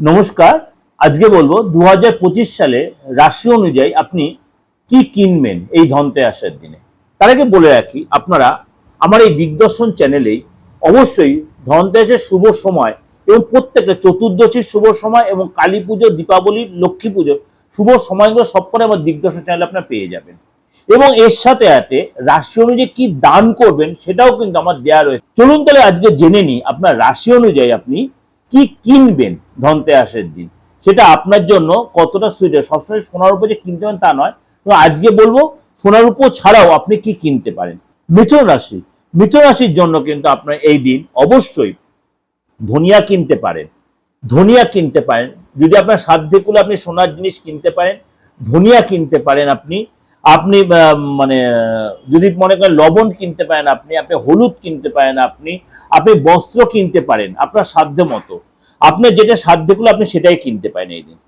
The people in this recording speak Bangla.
নমস্কার, আজকে বলব দু হাজার পঁচিশ সালে রাশি অনুযায়ী আপনি কি কিনবেন এই ধনতে আসার দিনে? তার আগে বলে রাখি, আপনারা আমার এই দিগদর্শন চ্যানেলেই অবশ্যই ধনতেরাসের শুভ সময় এবং প্রত্যেকটা চতুর্দশীর শুভ সময় এবং কালী পুজো, দীপাবলি, লক্ষ্মী পুজো শুভ সময়গুলো সব করে আমার দিগদর্শন চ্যানেলে আপনারা পেয়ে যাবেন। এবং এর সাথে সাথে রাশি অনুযায়ী কি দান করবেন সেটাও কিন্তু আমার দেওয়া রয়েছে। চলুন তাহলে আজকে জেনে নিই, আপনার রাশি অনুযায়ী আপনি কি কিনবেন ধনতেরাসের দিন? সেটা আপনার জন্য কতটা সুইটের সবসময় সোনার উপর যে কিনতে পারেন তা নয়। তো আজকে বলব, সোনার উপর ছাড়াও আপনি কি কিনতে পারেন? মিথুন রাশি। মিথুন রাশির জন্য কিন্তু আপনার এই দিন অবশ্যই ধনিয়া কিনতে পারেন। ধনিয়া কিনতে পারেন। যদি আপনার সাধ্যে কুলে আপনি সোনার জিনিস কিনতে পারেন, ধনিয়া কিনতে পারেন আপনি। আপনি মানে যদি মনে করেন লবণ কিনতে পারেন আপনি আপনি হলুদ কিনতে পারেন আপনি আপনি বস্ত্র কিনতে পারেন, আপনার সাধ্য মতো। আপনার যেটা সাধ্য আপনি সেটাই কিনতে পারেন এই দিন।